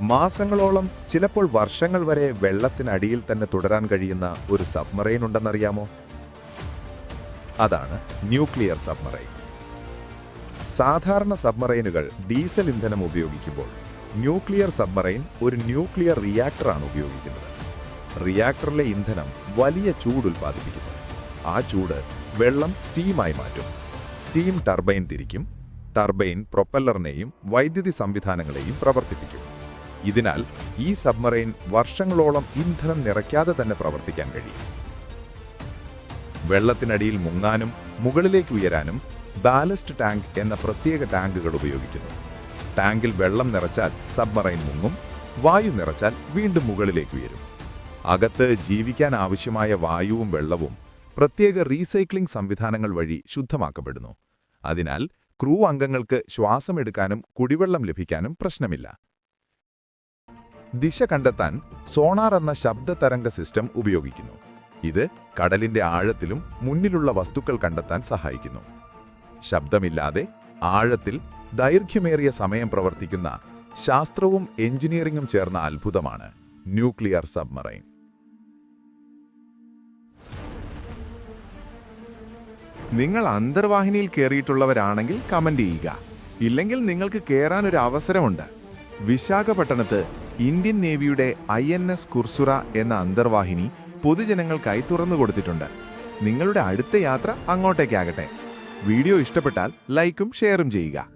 മാസങ്ങളോളം ചിലപ്പോൾ വർഷങ്ങൾ വരെ വെള്ളത്തിനടിയിൽ തന്നെ തുടരാൻ കഴിയുന്ന ഒരു സബ്മറൈൻ ഉണ്ടെന്നറിയാമോ? അതാണ് ന്യൂക്ലിയർ സബ്മറൈൻ. സാധാരണ സബ്മറൈനുകൾ ഡീസൽ ഇന്ധനം ഉപയോഗിക്കുമ്പോൾ ന്യൂക്ലിയർ സബ്മറൈൻ ഒരു ന്യൂക്ലിയർ റിയാക്ടറാണ് ഉപയോഗിക്കുന്നത്. റിയാക്ടറിലെ ഇന്ധനം വലിയ ചൂട് ഉൽപ്പാദിപ്പിക്കുന്നു. ആ ചൂട് വെള്ളം സ്റ്റീമായി മാറ്റും. സ്റ്റീം ടർബൈൻ തിരിക്കും. ടർബൈൻ പ്രൊപ്പല്ലറിനെയും വൈദ്യുതി സംവിധാനങ്ങളെയും പ്രവർത്തിപ്പിക്കും. ഇതിനാൽ ഈ സബ്മറൈൻ വർഷങ്ങളോളം ഇന്ധനം നിറയ്ക്കാതെ തന്നെ പ്രവർത്തിക്കാൻ കഴിയും. വെള്ളത്തിനടിയിൽ മുങ്ങാനും മുകളിലേക്ക് ഉയരാനും ബാലസ്റ്റ് ടാങ്ക് എന്ന പ്രത്യേക ടാങ്കുകൾ ഉപയോഗിക്കുന്നു. ടാങ്കിൽ വെള്ളം നിറച്ചാൽ സബ്മറൈൻ മുങ്ങും വായു നിറച്ചാൽ വീണ്ടും മുകളിലേക്ക് ഉയരും. അകത്ത് ജീവിക്കാൻ ആവശ്യമായ വായുവും വെള്ളവും പ്രത്യേക റീസൈക്ലിംഗ് സംവിധാനങ്ങൾ വഴി ശുദ്ധമാക്കപ്പെടുന്നു. അതിനാൽ ക്രൂ അംഗങ്ങൾക്ക് ശ്വാസമെടുക്കാനും കുടിവെള്ളം ലഭിക്കാനും പ്രശ്നമില്ല. ദിശ കണ്ടെത്താൻ സോണാർ എന്ന ശബ്ദ തരംഗ സിസ്റ്റം ഉപയോഗിക്കുന്നു. ഇത് കടലിന്റെ ആഴത്തിലും മുന്നിലുള്ള വസ്തുക്കൾ കണ്ടെത്താൻ സഹായിക്കുന്നു. ശബ്ദമില്ലാതെ ആഴത്തിൽ ദൈർഘ്യമേറിയ സമയം പ്രവർത്തിക്കുന്ന ശാസ്ത്രവും എഞ്ചിനീയറിംഗും ചേർന്ന അത്ഭുതമാണ് ന്യൂക്ലിയർ സബ്മറൈൻ. നിങ്ങൾ അന്തർവാഹിനിയിൽ കയറിയിട്ടുള്ളവരാണെങ്കിൽ കമന്റ് ചെയ്യുക. ഇല്ലെങ്കിൽ നിങ്ങൾക്ക് കയറാൻ ഒരു അവസരമുണ്ട്. വിശാഖപട്ടണത്ത് ഇന്ത്യൻ നേവിയുടെ ഐ എൻ എസ് കുർസുറ എന്ന അന്തർവാഹിനി പൊതുജനങ്ങൾക്കായി തുറന്നു കൊടുത്തിട്ടുണ്ട്. നിങ്ങളുടെ അടുത്ത യാത്ര അങ്ങോട്ടേക്കാകട്ടെ. വീഡിയോ ഇഷ്ടപ്പെട്ടാൽ ലൈക്കും ഷെയറും ചെയ്യുക.